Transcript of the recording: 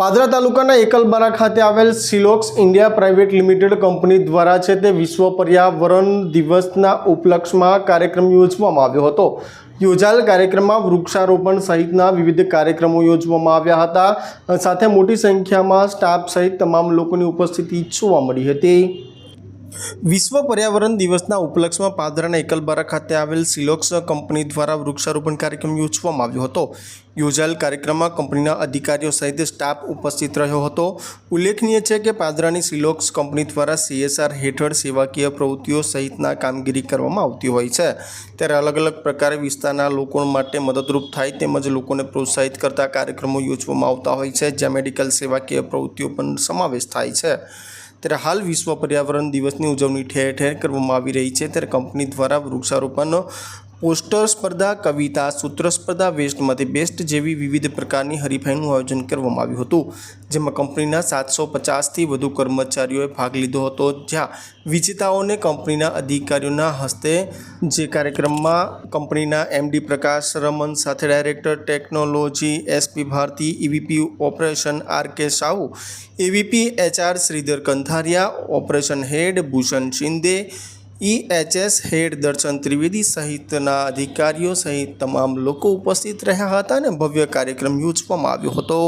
પાદરા તાલુકાના એકલબારા ખાતે આવેલ Silox India private limited company દ્વારા છે તે વિશ્વ પર્યાવરણ દિવસના ઉપલક્ષમાં કાર્યક્રમ યોજવામાં આવ્યો હતો. યોજાયેલ કાર્યક્રમમાં વૃક્ષારોપણ સહિતના વિવિધ કાર્યક્રમો યોજવામાં આવ્યા હતા. સાથે મોટી સંખ્યામાં સ્ટાફ સહિત તમામ લોકોની ઉપસ્થિતિ જોવા મળી હતી. વિશ્વ પર્યાવરણ દિવસના ઉપલક્ષમાં પાદરાના એકલબારા ખાતે આવેલ સિલોક્સ કંપની દ્વારા વૃક્ષારોપણ કાર્યક્રમ યોજવામાં આવ્યો હતો. યોજાયેલ કાર્યક્રમમાં કંપનીના અધિકારીઓ સહિત સ્ટાફ ઉપસ્થિત રહ્યો હતો. ઉલ્લેખનીય છે કે પાદરાની સિલોક્સ કંપની દ્વારા સીએસઆર હેઠળ સેવાકીય પ્રવૃત્તિઓ સહિતના કામગીરી કરવામાં આવતી હોય છે. ત્યારે અલગ અલગ પ્રકારે વિસ્તારના લોકો માટે મદદરૂપ થાય તેમજ લોકોને પ્રોત્સાહિત કરતા કાર્યક્રમો યોજવામાં આવતા હોય છે, જ્યાં મેડિકલ સેવાકીય પ્રવૃત્તિઓ પણ સમાવેશ થાય છે. ત્યારે હાલ વિશ્વ પર્યાવરણ દિવસની ઉજવણી ઠેર ઠેર કરવામાં આવી રહી છે. ત્યારે કંપની દ્વારા વૃક્ષારોપણ પોસ્ટર સ્પર્ધા, કવિતા, સૂત્ર સ્પર્ધા વેસ્ટમાંથી બેસ્ટ જેવી વિવિધ પ્રકારની હરીફાઈનું આયોજન કરવામાં આવ્યું હતું, જેમાં કંપનીના સાતસો પચાસથી વધુ કર્મચારીઓએ ભાગ લીધો હતો, જ્યાં વિજેતાઓને કંપનીના અધિકારીઓના હસ્તે જે કાર્યક્રમમાં કંપનીના એમડી પ્રકાશ રમન સાથે director technology SP Bharati EVP operation R K Sahu AVP HR Shridhar Kanthariya, operation head Bhushan Shinde EHS head Darshan Trivedi સહિતના અધિકારીઓ સહિત તમામ લોકો ઉપસ્થિત રહ્યા હતા અને ભવ્ય કાર્યક્રમ યોજવામાં આવ્યો હતો.